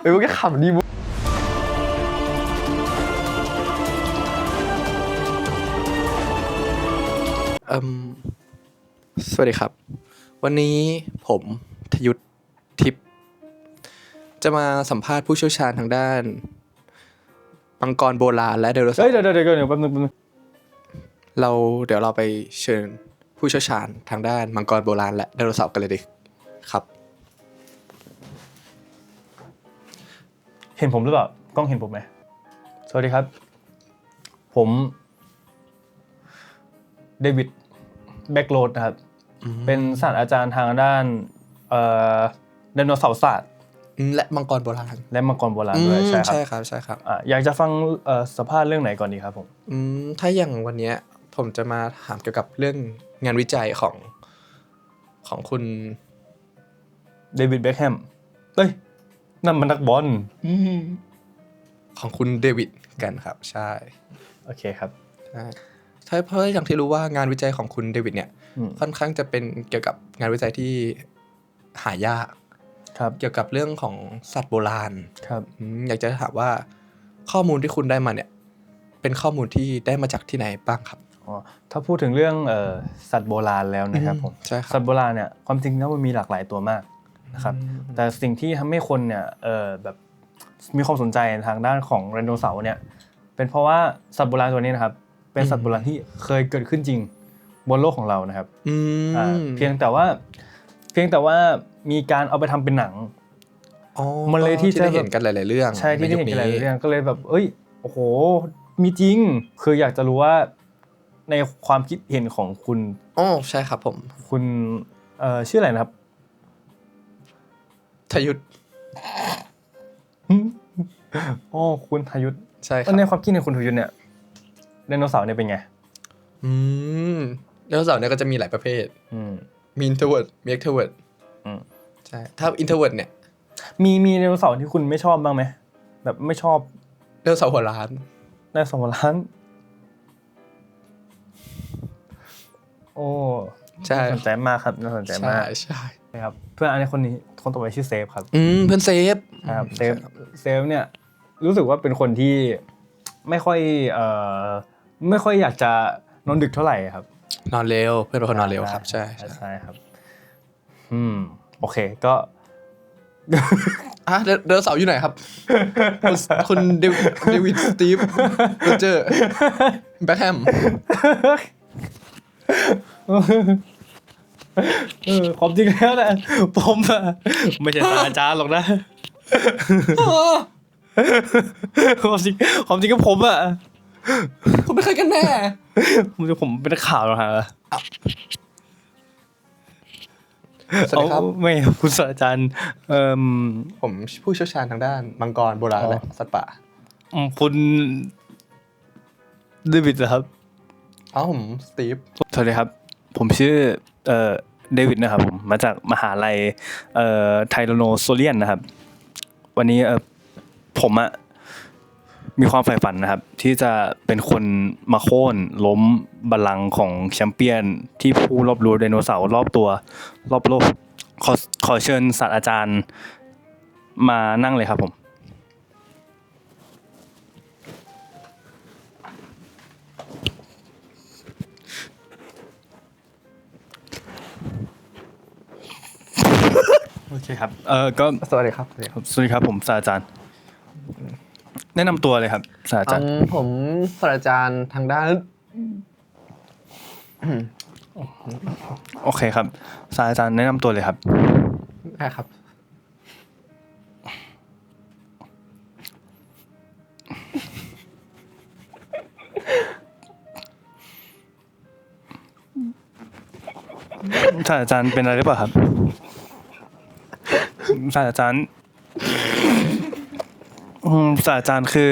เอ้ยพวกแกขำดีมุกเอ่มสวัสดีครับ วันนี้ผมทยุทธทิพย์จะมาสัมภาษณ์ผู้เชี่ยวชาญทางด้านมังกรโบราณและไดโนเสาเฮ้ยร์เดี๋ยวเดี๋ยวเดี๋ยวเดี๋ยวแป๊บนึงแป๊บนึงเราเดี๋ยวเราไปเชิญผู้เชี่ยวชาญทางด้านมังกรโบราณและไดโนเสาร์กันเลยดีครับ เห็นผมหรือเปล่ากล้องเห็นผมไหมสวัสดีครับ ผมเดวิดแบ็กโรดนะครับ เป็นศาสตราจารย์ทางด้านเอ่อไดโนเสาร์ศาสตร์อืมและมังกรโบราณและมังกรโบราณด้วยอืมใช่ครับใช่ครับใช่ครับอะอยากจะฟังเอ่อสัมภาษณ์เรื่องไหนก่อนดีครับผมอืมถ้าอย่างวันเนี้ยผมจะมาถามเกี่ยวกับเรื่องงานวิจัยของของคุณเดวิดแบ็คแฮมเฮ้ย นั่นมันนักบอลของคุณเดวิดกันครับ ใช่โอเคครับ ใช่ใช่เพราะอย่างที่รู้ว่างานวิจัยของคุณเดวิดเนี่ย อืมค่อนข้างจะเป็นเกี่ยวกับงานวิจัยที่หายาก ครับเกี่ยวกับเรื่องของสัตว์โบราณครับอืมอยากจะถามว่าข้อมูลที่คุณได้มาเนี่ย เป็นข้อมูลที่ได้มาจากที่ไหนบ้างครับ อ๋อถ้าพูดถึงเรื่องเอ่อสัตว์โบราณแล้วนะครับผม ใช่ครับสัตว์โบราณเนี่ยความจริงแล้วมันมีหลากหลายตัวมาก นะครับแต่สิ่งที่ทำให้คนเนี่ยเออแบบมีความสนใจทางด้านของไดโนเสาร์เนี่ยเป็นเพราะว่าสัตว์โบราณตัวนี้นะครับ เป็นสัตว์โบราณที่เคยเกิดขึ้นจริงบนโลกของเรานะครับอืมอ่าเพียงแต่ว่าเพียงแต่ว่ามีการเอาไปทำเป็นหนังอ๋อมันเลยที่จะได้เห็นกันหลาย ๆ เรื่องใช่ที่ได้เห็นกันหลายยุคเรื่องก็เลยแบบ เอ้ยโอ้โห มีจริง คืออยากจะรู้ว่าในความคิดเห็นของคุณอ๋อใช่ครับผม คุณเอ่อชื่ออะไรนะครับ ทยุทธอ๋อคุณทยุทธใช่ครับในความคิดเห็นคุณทยุทธเนี่ยไดโนเสาร์เนี่ยเป็นไง อืมไดโนเสาร์เนี่ยก็จะมีหลายประเภท อืมมี introvert มี extrovert อืมใช่ ถ้า introvert เนี่ย มีมีไดโนเสาร์ที่คุณไม่ชอบบ้างไหมแบบไม่ชอบไดโนเสาร์หัวล้านไดโนเสาร์ล้าน โอ้ ใช่น่าสนใจมากครับน่าสนใจใช่มากใช่นะครับเพื่อนอันนี้คนนี้คนต่อไปชื่อเซฟครับอืมเพื่อนเซฟครับเซฟใช่ครับเซฟเนี่ยรู้สึกว่าเป็นคนที่ไม่ค่อยเอ่อไม่ค่อยอยากจะนอนดึกเท่าไหร่ครับ นอนเร็วเพื่อนเป็นคนนอนเร็วครับ ใช่ใช่ใช่ใช่ครับ อืมโอเคก็อะไดไดโนเสาร์อยู่ไหนครับ คุณคุณเดวิดเดวิดสตีฟโรเจอร์แบ็คแฮม เออความจริงแล้วนะผมอะไม่ใช่ศาสตราจารย์หรอกนะความจริงความจริงก็ผมอะคุณเป็นใครกันแน่ผมจะผมเป็นนักข่าวหรอกฮะสวัสดีครับ เอาไม่คุณศาสตราจารย์เอ่มผมผู้เชี่ยวชาญทางด้านมังกรโบราณอ๋อและสัตว์ป่าคุณเดวิดเหรอครับอ้าวผมสตีฟ สวัสดีครับ ผมชื่อเอ่อ เดวิดนะครับผมมาจากมหาลัยเอ่อไทโรโนโซเลียนนะครับ วันนี้เอ่อผมอะมีความใฝ่ฝันนะครับ ที่จะเป็นคนมาโค่นล้มบัลลังก์ของแชมเปี้ยน ที่ผู้รอบรู้ไดโนเสาร์รอบตัว รอบโลกขอขอเชิญศาสตราจารย์มานั่งเลยครับผม โอเคครับ เออก็สวัสดีครับ สวัสดีครับผมศาสตราจารย์ แนะนำตัวเลยครับศาสตราจารย์ ผมศาสตราจารย์ทางด้าน โอเคครับศาสตราจารย์แนะนำตัวเลยครับ ได้ครับ ศาสตราจารย์เป็นอะไรหรือเปล่าครับ ศาสตราจารย์อืมศาสตราจารย์คือ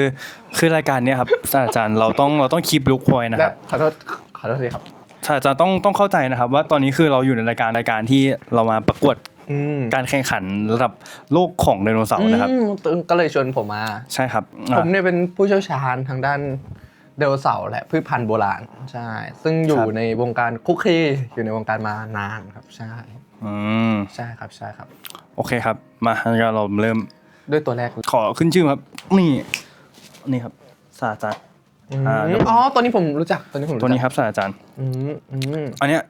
คือรายการเนี้ยครับศาสตราจารย์เราต้องเราต้องคีบลุกพอยนะคและรับขอโทษขอโทษทีครับ ศาสตราจารย์ต้องต้องเข้าใจนะครับ ว่าตอนนี้คือเราอยู่ในรายการรายการที่เรามาประกวดอืมการแข่งขันระดับโลกของไดโนเสาร์นะครับ อืมก็เลยชวนผมมา ใช่ครับอะ ผมเนี่ยเป็นผู้เชี่ยวชาญทางด้านไดโนเสาร์และพืชพันธุ์โบราณใช่ ซึ่งอยู่ในวงการคุกคีอยู่ในวงการมานานครับใช่ อืมใช่ครับใช่ครับ โอเคครับ มางั้นเราเริ่มด้วยตัวแรกขอขึ้นชื่อครับ นี่นี่ครับศาสตราจารย์อ่าเดี๋ยวผมอ๋อตัวนี้ผมรู้จักตัวนี้ผมรู้จักตัวนี้ครับศาสตราจารย์ อืมอืมอันเนี้ย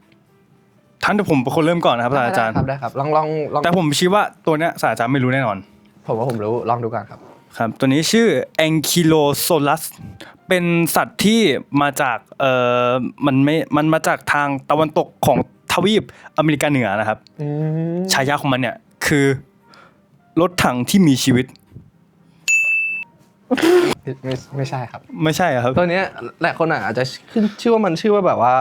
ท่านเดี๋ยวผมเป็นคนเริ่มก่อนนะครับศาสตราจารย์ ได้ครับได้ครับลองลองลองแต่ผมคิดว่าตัวเนี้ยศาสตราจารย์ไม่รู้แน่นอน ผมว่าผมรู้ลองดูกันครับครับ ตัวนี้ชื่อ Ankylosaurus เป็นสัตว์ที่มาจากเอ่อมันไม่มันมาจากทางตะวันตกของ ทวีปอเมริกาเหนือนะครับอืมฉายาของมันเนี่ย คือ รถถังที่มีชีวิต ไม่ไม่ไม่ใช่ครับ ไม่ใช่อะครับ ตัวเนี้ยหลายคนอะอาจจะขึ้นชื่อว่ามันชื่อว่าแบบว่า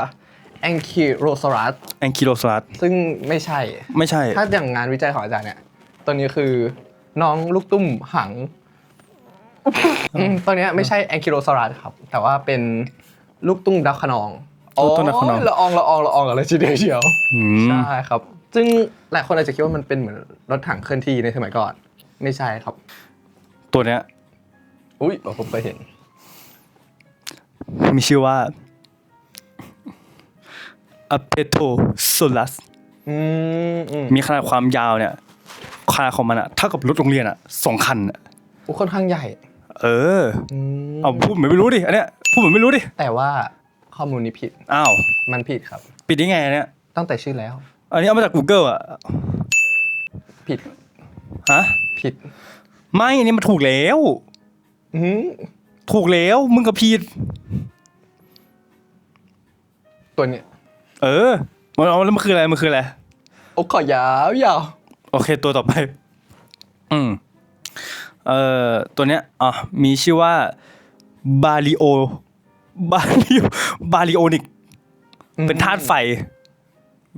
Ankylosaurus Ankylosaurus ซึ่งไม่ใช่ ไม่ใช่ ถ้าอย่างงานวิจัยของอาจารย์เนี่ย ตัวนี้คือน้องลูกตุ้มหังอืมตัวเนี้ยไม่ใช่ Ankylosaurus ครับ แต่ว่าเป็นลูกตุ้มดาวคะนอง ลูกตุ้มดาวคะนองโยละอองละอองละอองกันเลยทีเดียวเชียวอืมใช่ครับ ซึ่งหลายคนอาจจะคิดว่ามันเป็นเหมือนรถถังเคลื่อนที่ในสมัยก่อน ไม่ใช่ครับ ตัวเนี้ยอุ้ยผมเคยเห็น มีชื่อว่า Apatosaurus อืมอืมมีขนาดความยาวเนี่ยขนาดของมันอะเท่ากับรถโรงเรียนอะสองคันอะอุ๊ยค่อนข้างใหญ่ เอออืมเอาพูดเหมือนไม่รู้ดิอันเนี้ยพูดเหมือนไม่รู้ดิแต่ว่า ข้อมูลนี้ผิด อ้าว มันผิดครับ ปิดได้ไงอันเนี้ยตั้งแต่ชื่อแล้ว อันนี้เอามาจาก Google อะผิด ฮะ ผิด ไม่ อันนี้มันถูกแล้ว อืมถูกแล้ว มึงกับพีดตัวเนี้ยเออมันเอาแล้วมันคืออะไร มันคืออะไร โอ้ขอยาวยาวโอเค ตัวต่อไป อืม เอ่อ ตัวเนี้ย อะ มีชื่อว่า บาริโอ บาริโอบาริโอนิก เป็นธาตุไฟ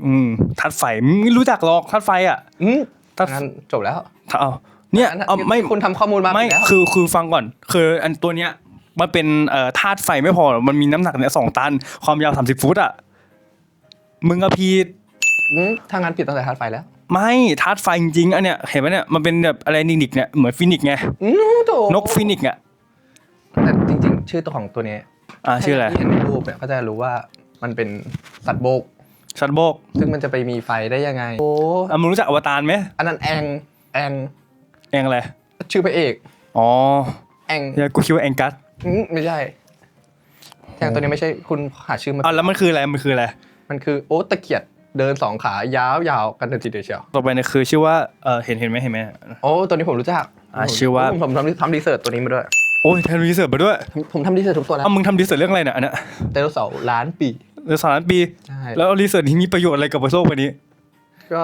อืมธาตุไฟไม่รู้จักหรอกธาตุไฟอะอืมถ้างั้นจบแล้วถ้าเอาเนี่ยอันนั้นเอาไม่คุณทำข้อมูลมาไม่ผิดแล้วคือคือฟังก่อน คือ อันตัวเนี้ย มันเป็นเอ่อธาตุไฟไม่พอหรอกมันมีน้ำหนักเนี่ยสองตัน ความยาวสามสิบฟุตอะมึงอะพีดมถ้างั้นผิดตั้งแต่ธาตุไฟแล้ว ไม่ธาตุไฟจริงๆอันเนี้ยเห็นไหมเนี่ยมันเป็นแบบอะไรนิกๆเนี่ยเหมือนฟินิกซ์ไงอืมโถนกฟินิกซ์อะแต่จริง ๆ ชื่อตัวของตัวเนี้ย อ่าชื่ออะไรถ้าที่เห็นในรูปเนี่ยเขาจะรู้ว่ามันเป็นสัตว์โบก ชัดโบกซึ่งมันจะไปมีไฟได้ยังไง โอ้อะมึงรู้จักอวตารไหมอันนั้นแองแองเองอะไร ชื่อพระเอกอ๋อแองอย่ากูคิดว่าแองกัสอืมไม่ใช่แองตัวนี้ไม่ใช่คุณหาชื่อมาอะแล้วมันคืออะไร มันคืออะไร มันคือโอ๊ตตะเกียดเดินสองขายาวๆกันเลยทีเดียวเชียวต่อไปเนี่ยคือชื่อว่า เออเห็นเห็นไหมเห็นไหม โอ้ตัวนี้ผมรู้จักอ่าชื่อว่า ผมผมทำทำรีเสิร์ชตัวนี้มาด้วย โอ้ยทำรีเสิร์ชมาด้วยผมผมทำรีเสิร์ชทุกตัวแล้วอ้าวมึงทำรีเสิร์ชเรื่องอะไรเนี่ยอันเนี้ยไดโนเสาร์ล้านปีเรื่องสารปี ใช่ แล้วรีเสิร์ชนี้มีประโยชน์อะไรกับโลกใบนี้ ก็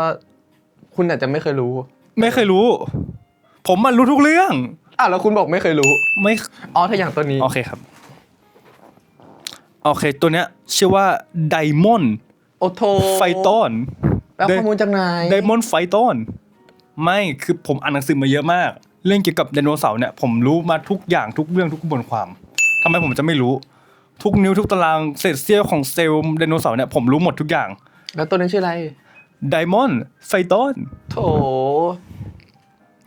คุณอาจจะไม่เคยรู้ ไม่เคยรู้ ผมมันรู้ทุกเรื่อง อะแล้วคุณบอกไม่เคยรู้ ไม่ อ๋อ ถ้าอย่างตัวนี้ โอเคครับ โอเค ตัวเนี้ยชื่อว่าไดมอนโอโทไฟตอน แล้วข้อมูลจากไหนไดมอนไฟตอน ไม่ คือผมอ่านหนังสือมาเยอะมาก เรื่องเกี่ยวกับไดโนเสาร์เนี่ยผมรู้มาทุกอย่างทุกเรื่องทุกกระบวนความทำไมผมจะไม่รู้ ทุกนิ้วทุกตารางเศษเสี้ยวของเซลล์ไดโนเสาร์เนี่ยผมรู้หมดทุกอย่าง แล้วตัวนี้ชื่ออะไรไดมอนไฟตอนโถ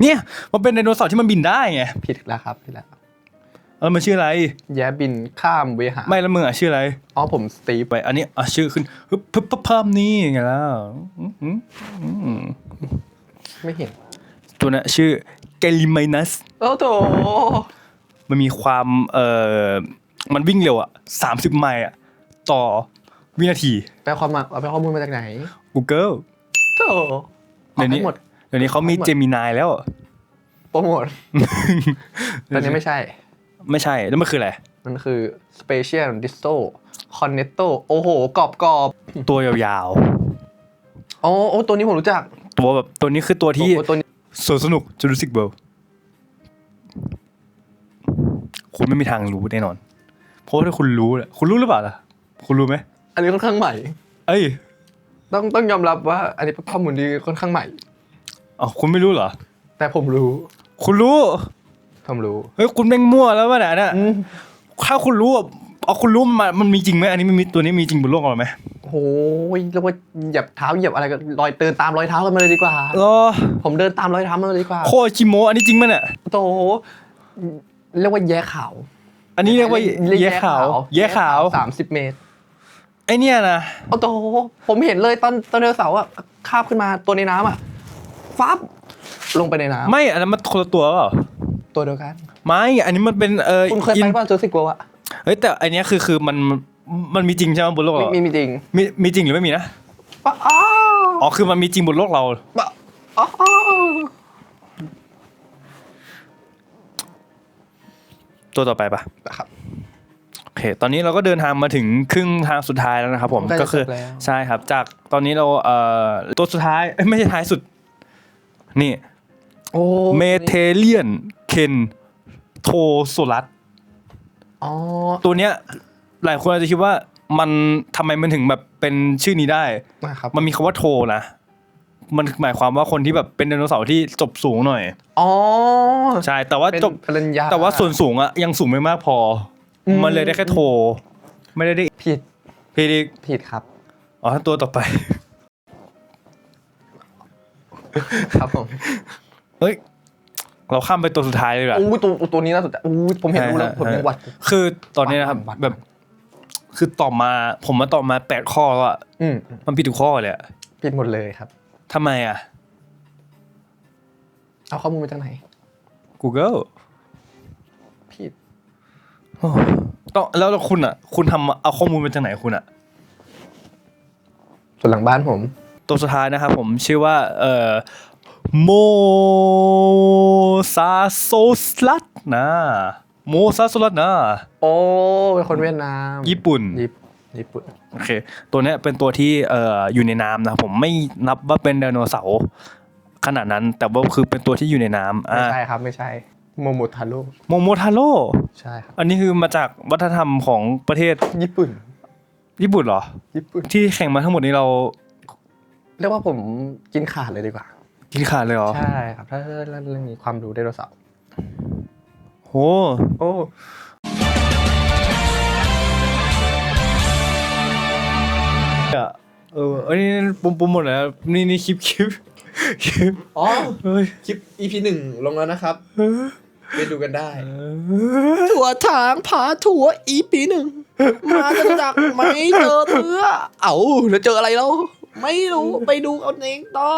เนี่ยมันเป็นไดโนเสาร์ที่มันบินได้ไงผิดแล้วครับผิดแล้วเออมันชื่ออะไร แย้บินข้ามเวหา ไม่แล้วมึงอะชื่ออะไร อ๋อผมสตีฟไป อันนี้อะชื่อขึ้นฮึบพึบพับพามนี่ไงแล้วอืมอืมอืมไม่เห็น ตัวน่ะชื่อ เกลิมินัสโอ้โถมันมีความเอ่อมันวิ่งเร็วอะสามสิบไมล์อะต่อวินาทีไปความมาเอาไปข้อมูลมาจากไหน Google โถเดี๋ยวนี้ อาให้หมด เดี๋ยวนี้เขามีเอาหมดเจมินายแล้ว โปรโมทตัวนี้ไม่ใช่ ไม่ใช่แล้วมันคืออะไร มันคือ Spatial Disto Cornetto โอ้โห กรอบกรอบตัวยาวๆ อ๋อโอ้ตัวนี้ผมรู้จักๆตัวแบบตัวนี้คือตัวที่โอ้ตัวนี้ สวนสนุกจูราสสิกเบิลคุณไม่มีทางรู้แน่นอน เพราะว่าถ้าคุณรู้แหละคุณรู้หรือเปล่าล่ะ คุณรู้ไหม อันนี้ค่อนข้างใหม่ เอ้ยต้องต้องยอมรับว่า อันนี้เป็นข้อมูลที่ค่อนข้างใหม่ อ๋อคุณไม่รู้เหรอ แต่ผมรู้ คุณรู้ ผมรู้ เฮ้ยคุณแม่งมั่วแล้ววะเนี่ยน่ะอืม ถ้าคุณรู้อะเอาคุณรู้มันมันมีจริงไหมอันนี้มันมีตัวนี้มีจริงบนโลกเราไหม โอ้โหเรียกว่าเหยียบเท้าเหยียบอะไรก็รอยเดินตามรอยเท้ากันมาเลยดีกว่า รอผมเดินตามรอยเท้ามาเลยดีกว่า โคชิโมอันนี้จริงไหมเนี่ยโตเรียกว่าแย่ขาว อันนี้เรียกว่าแย่ขาวแย่ขาวสามสิบเมตรไอเนี่ยนะโอ้โตผมเห็นเลยตอนตอนเดนเสาร์อะคาบขึ้นมาตัวในน้ำอะฟับลงไปในน้ไม่อันนั้นมันคนละตัวเปล่าำตัวเดียวกัน ไม่ อันนี้มันเป็นเออคุณเคยอิไปนป่ะจูสิกวัวอะเฮ้ยแต่อันเนี้ยคือคือมัน มันมีจริงใช่ไหมบนโลกมีเรามีมีจริงมีมีจริงหรือไม่มีนะปะอ้าวอ๋อคือมันมีจริงบนโลกเราปะอ้าวตัวต่อไปปะนะครับโอเค ตอนนี้เราก็เดินทางมาถึงครึ่งทางสุดท้ายแล้วนะครับ ผมใกล้จะก็คือจบแล้วใช่ครับ จากตอนนี้เราเอ่อตัวสุดท้ายเอ้ยไม่ใช่ท้ายสุด นี่โอ้เมเทเลียนเคนโทโซลัสอ๋อตัวเนี้ย หลายคนอาจจะคิดว่ามันทำไมมันถึงแบบเป็นชื่อนี้ได้ นะครับมันมีคำว่าโทนะมันหมายความว่าคนที่แบบเป็นไดโนเสาร์ที่จบสูงหน่อย อ๋อใช่ แต่ว่าเป็นจบ ปริญญา แต่ว่าส่วนสูงอะยังสูงไม่มากพออม มันเลยได้แค่โทไม่ได้ได้ผิดพีดิกผิดครับ อ๋อตัวต่อไป ครับผมเฮ้ย เราข้ามไปตัวสุดท้ายเลยดีกว่ะ อู้ตัวตัวนี้น่าสนใจอู้ผมเห็นรู้แล้วใช่ผมยังหวัด คือตอนนี้นะครับวัดแบบ คือตอบมาผมมาตอบมาแปดข้อแล้วอะอืมมันผิดทุกข้อเลยอะผิดหมดเลยครับ ทำไมอะ เอาข้อมูลมาจากไหน Google ผิด โอ้ต้องแล้วแล้วคุณอะคุณทำเอาข้อมูลมาจากไหนคุณอะ ส่วนหลังบ้านผม ตัวสุดท้ายนะครับผมชื่อว่าเอ่อโมซาโซสลัดนะ โมซาโซลัดนะโอ้เป็นคนเวียดนามญี่ปุ่นญี่ญี่ปุ่นโอเค ตัวเนี้ยเป็นตัวที่เอ่ออยู่ในน้ำนะครับผมไม่นับว่าเป็นไดโนเสาร์ขนาดนั้นแต่ว่าคือเป็นตัวที่อยู่ในน้ำไม่อ่าใช่ครับไม่ใช่โมโมทาโร่โมโมทาโร่ใช่ครับอันนี้คือมาจากวัฒนธรรมของประเทศญี่ปุ่น ญี่ปุ่นเหรอ ญี่ปุ่นที่แข่งมาทั้งหมดนี้เรา เรียกว่าผมกินขาดเลยดีกว่า กินขาดเลยเหรอ ใช่ครับ ถ้าเรื่องนี้ความรู้ไดโนเสาร์ โห โอ้อะเอออันนี้ปุ่มปุ่มหมดแล้วนี่นี่คลิปคลิปคลิปอ๋อเฮ้ยคลิป EP หนึ่งลงแล้วนะครับไปดูกันได้ ถั่วถางผาถั่ว EP หนึ่งมาจะจักไม่เจอเนื้อ เอาแล้วเจออะไรแล้ว ไม่รู้ไปดูเอาเองต่อ